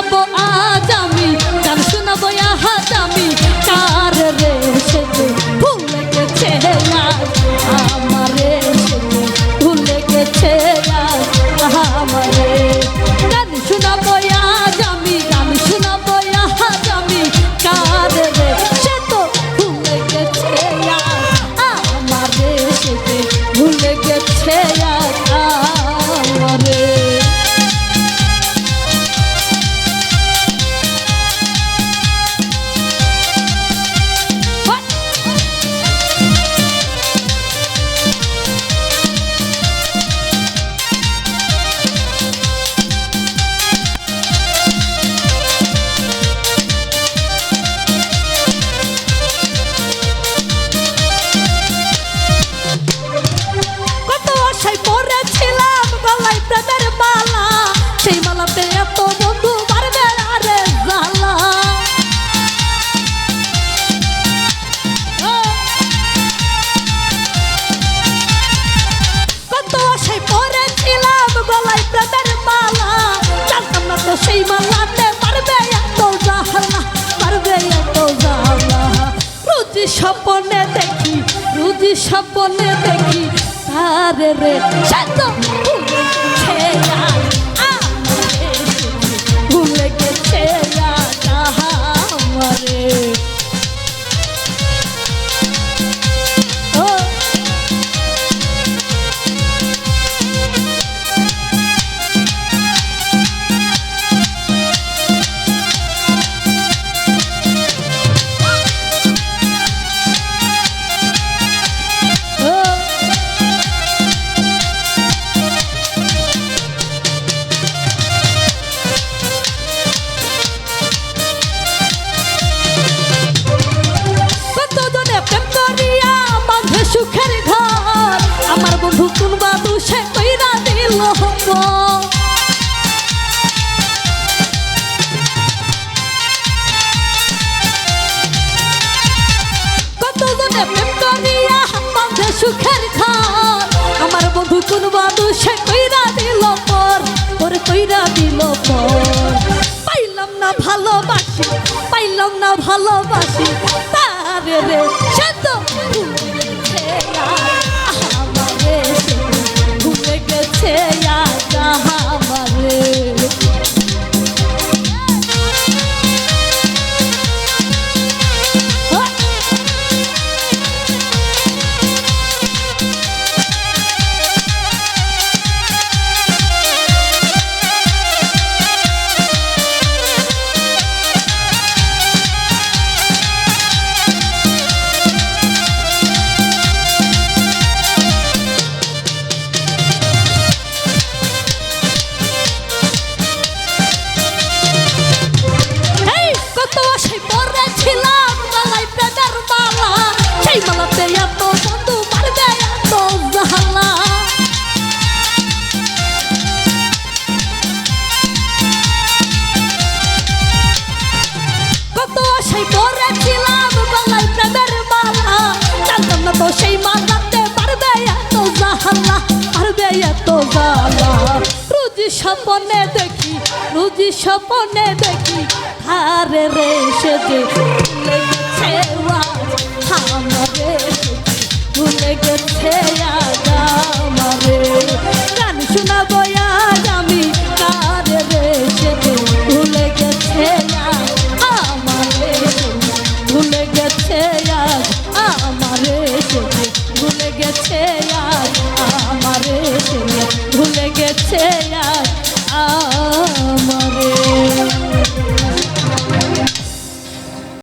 Apo স্বপ্নে দেখি রুজি স্বপ্নে দেখি তারে রে সে সুখের খান আমার বন্ধু কোন বাদু সে কইরা দিল পর ওর কইরা দিল পর। পাইলাম না ভালোবাসি, পাইলাম না ভালোবাসি, তারে রে আশায় পড়েছিলাম গলায় প্রেমের মালা। জানতাম না তো সেই মালাতে পারবে এত জাহালা, পারবে এত জালা। রুজি স্বপ্নে দেখি, রুজি স্বপ্নে দেখি হারে রে সে যে ভুলে গেছে ভুলে গেছে say